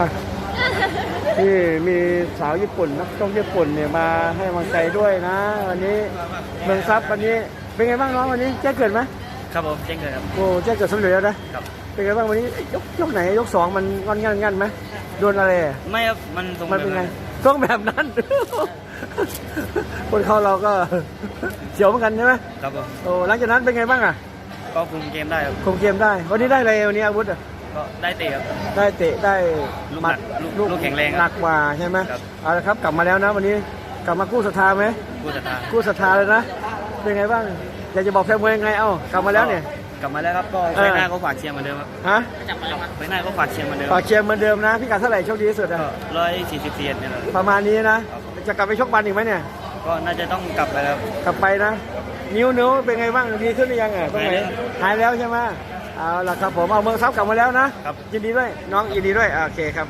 อะนี่มีสาวญี่ปุ่นนักต้องญี่ปุ่นเนี่ยมาให้กำลังใจด้วยนะ วันนี้เมืองซับวันนี้เป็นไงบ้างน้องวันนี้แจ้งเกิดไหมครับผมเจ๊งเลยครับโอ้แจ้งเกิดสำเร็จแล้วนะครับเป็นไงบ้างวันนี้ยกยกไหนยกสองมันงอนงันงันไหมโดนอะไรอะไม่ครับมันตรงมันเป็นไงต้องแบบนั้น คนเขาเราก็เสียวเหมือนกันใช่ไหมครับผมโอ้หลังจากนั้นเป็นไงบ้างอะก็คุมเกมได้ครับคุมเกมได้ วันนี้ได้อะไรวันนี้อาวุธอะ ก็ได้เตะครับ ได้เตะได้ลูกหมัดหนักลูกลูกแข็งแรงครับหนักกว่าใช่ไหมครับ เอาละครับกลับมาแล้วนะวันนี้กลับมากู้ศรัทธาไหมผู้ศรัทธากู้ศรัทธาเลยนะเป็นไงบ้างอยากจะบอกแฟนมวยยังไงเอ้ากลับมาแล้วเนี่ย กลับมาแล้วครับก็เอไปอหน้าก็ฝากเชียร์เหมือนเดิมครับฮะไปหน้าก็ฝากเชียร์เหมือนเดิมฝากเชียร์เหมือนเดิมนะพี่กัดเท่าไหร่โชคดีที่สุดอะก็ร้อยสี่สิบเยนเนี่ยแหละประมาณนี้นะจะกลับไปชกบันอีกไหมเนี่ย ก็น่าจะต้องกลับไปแล้วครับ กลับไปนะ นิ้วนิ้วเป็นไงบ้างดีขึ้นหรือยังอะตรงไหนหายแล้วหายแล้วใช่ไหม เอาล่ะครับผมเอาเมืองซับกลับมาแล้วนะครับ ยินดีด้วยน้องยินดีด้วยอ่าโอเคครับ